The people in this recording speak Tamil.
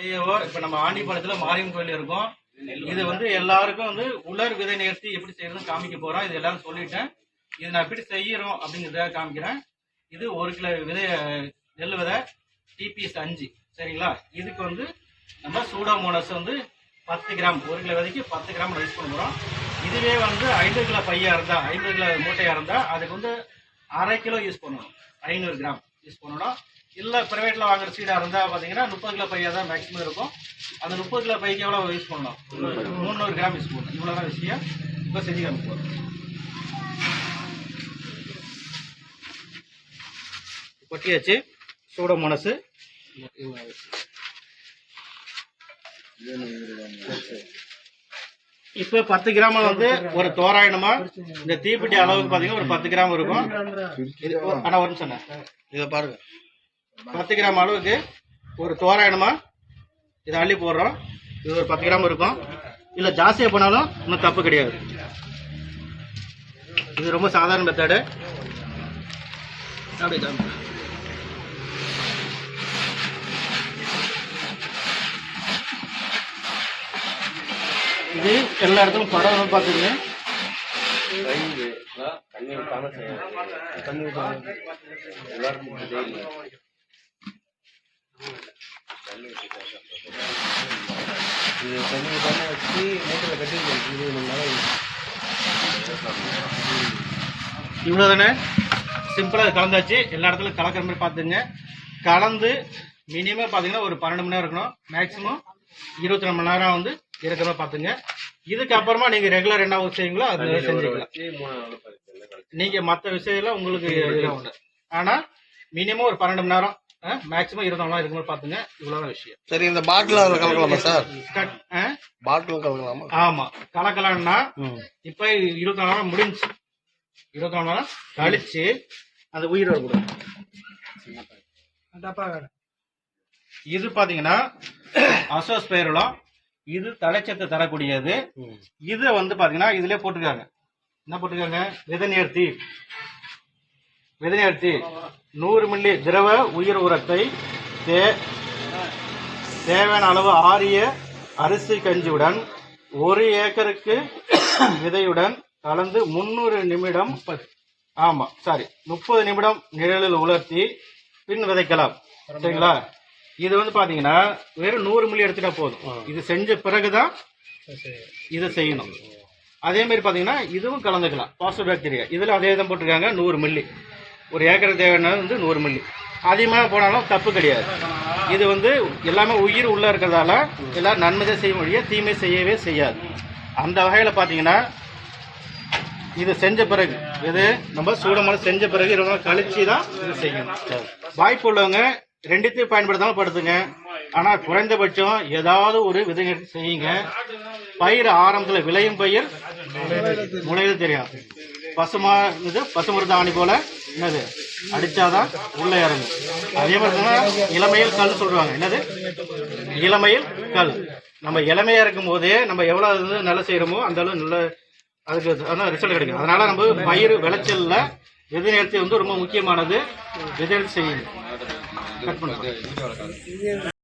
செய்யவோ இப்ப நம்ம ஆண்டிப்பாளையத்துல மாரியம்மன் கோயில் இருக்கும். இது வந்து எல்லாருக்கும் வந்து உலர் விதை நேர்த்தி எப்படி செய்யறதுன்னு காமிக்க போறோம். இது எல்லாரும் சொல்லிட்டேன். இது நான் எப்படி செய்யறோம் அப்படிங்கறத காமிக்கிறேன். இது ஒரு கிலோ விதை நெல் விதை டிபிஎஸ் அஞ்சு. சரிங்களா? இதுக்கு வந்து நம்ம சூடோமோனஸ் வந்து பத்து கிராம் ஒரு கிலோ விதைக்கு பத்து கிராம் ரைஸ் பண்ணுறோம் இதுவே வந்து ஐநூறு கிலோ பையா இருந்தா ஐம்பது கிலோ மூட்டையா இருந்தா அதுக்கு வந்து அரை கிலோ யூஸ் பண்ணணும். ஐநூறு கிராம் யூஸ் பண்ணணும். இல்லை ப்ரைவேட்டில் வாங்குற சீடாக இருந்தால் பார்த்தீங்கன்னா முப்பது கிலோ பையாக தான் மேக்ஸிமம் இருக்கும். அந்த முப்பது கிலோ பைக்கு எவ்வளோ யூஸ் பண்ணலாம்? முந்நூறு கிராம் யூஸ் பண்ணணும் இவ்வளவுதான் விஷயம். இப்போ செஞ்சு காமிப்போம். கொட்டியாச்சு. சூட மனசு. இப்ப பத்து கிராம் வந்து ஒரு தோராயணமா இந்த தீப்பெட்டி அளவுக்கு பாத்தீங்கன்னா ஒரு பத்து கிராம் இருக்கும். ஆனால் ஒரு- ஆனா ஒரு நிமிஷம் பாருங்க. பத்து கிராம் அளவுக்கு ஒரு தோராயணமா இதை அள்ளி போடுறோம் இது ஒரு பத்து கிராம் இருக்கும் இல்ல ஜாஸ்தியா போனாலும் இன்னும் தப்பு கிடையாது இது ரொம்ப சாதாரண மெத்தடு அப்படியே இது எல்லா இடத்துலும் படம் பார்த்துங்க தண்ணி தண்ணி எல்லாருக்கும் இதே தண்ணி ஊத்தாம வச்சு மூட்டில் கட்டி வைக்கணும். இருபது மணி நேரம் இவ்வளவுதானே சிம்பிளா இது கலந்தாச்சு. எல்லா இடத்துலயும் கலக்கிற மாதிரி பாத்துங்க கலந்து மினிமம் பாத்தீங்கன்னா ஒரு பன்னெண்டு மணி நேரம் இருக்கணும். மேக்ஸிமம் இருபத்தி ரெண்டு மணி நேரம் வந்து இருக்கிற மாதிரி பாத்துங்க இதுக்கு அப்புறமா நீங்க ரெகுலர் என்ன ஒர்க் செய்வீங்களோ அது செஞ்சுக்கலாம். வச்சு மூணு நாள் பதிச்சு எல்லாம் கழிச்சு. நீங்க மத்த விஷயம் உங்களுக்கு இதெல்லாம் உண்டு. ஆனா மினிமம் ஒரு பன்னெண்டு மணி நேரம் மேக்ஸிமம் இருக்கிற மாதிரி பாத்துங்க இவ்வளவுதான் விஷயம். சரி இந்த பாட்டில் அதில் கலக்கலாமா சார்? பாட்டில் கலக்கலாமா? ஆமா. கலக்கலாம்னா இப்ப இருபத்தி நாலு நேரம் முடிஞ்சு இருபத்தி நாலு நேரம் கழிச்சு அந்த உயிர் வரக்கூடாது இது பாத்தீங்கன்னா அசோஸ்பேரலம் இது தலைச்சத்தை தரக்கூடியது. இது வந்து பாத்தீங்கன்னா இதுல போட்டிருக்காங்க. என்ன போட்டிருக்காங்க? விதநேர்த்தி விதநேர்த்தி நூறு மில்லி திரவ உயிர் உரத்தை தே- தேவையான அளவு ஆரிய அரிசி கஞ்சியுடன் ஒரு ஏக்கருக்கு விதையுடன் கலந்து முன்னூறு நிமிடம் ஆமா சாரி முப்பது நிமிடம் நிழலில் உலர்த்தி பின் விதைக்கலாம். சரிங்களா? இது வந்து பாத்தீங்கன்னா வெறும் நூறு மில்லி எடுத்துட்டா போதும். இது செஞ்ச பிறகுதான் இதை செய்யணும். அதே மாதிரி பாத்தீங்கன்னா இதுவும் கலந்துக்கலாம். Positive bacteria. இதுல அதே தான் போட்டிருக்காங்க நூறு மில்லி. ஒரு ஏக்கர் தேவையானது வந்து நூறு மில்லி. அதிகமாக போனாலும் தப்பு கிடையாது. இது வந்து எல்லாமே உயிர் உள்ளே இருக்கிறதால எல்லாம் நன்மை தான் செய்ய முடியும் தீமை செய்யவே செய்யாது. அந்த வகையில் பார்த்தீங்கன்னா இது செஞ்ச பிறகு இது நம்ம சூடமான செஞ்ச பிறகு ரொம்ப கழிச்சு தான் இது செய்யணும். வாய்ப்பு உள்ளவங்க ரெண்டுத்தையும் பயன்படுத்தாமல் படுத்துங்க. ஆனால் குறைந்தபட்சம் ஏதாவது ஒரு விதை செய்யுங்க. பயிர் ஆரம்பத்தில் விளையும் பயிர் முளையில் தெரியும். பசுமா இது பசுமருதாணி போல என்னது? அடிச்சாதான் உள்ள இறங்கும். அதே மாதிரி தான் இளமையில் கல் சொல்றாங்க. என்னது? இளமையில் கல். நம்ம இளமையா இருக்கும் போதே நம்ம எவ்வளவு இது நல்லா செய்யறோமோ அந்த அளவு நல்ல அதுக்கு அதான் ரிசல்ட் கிடைக்கும். அதனால நம்ம பயிர் விளைச்சல்ல விதை வந்து ரொம்ப முக்கியமானது. விதை நேர்த்தி செய்யணும் கட் பண்ணுங்க.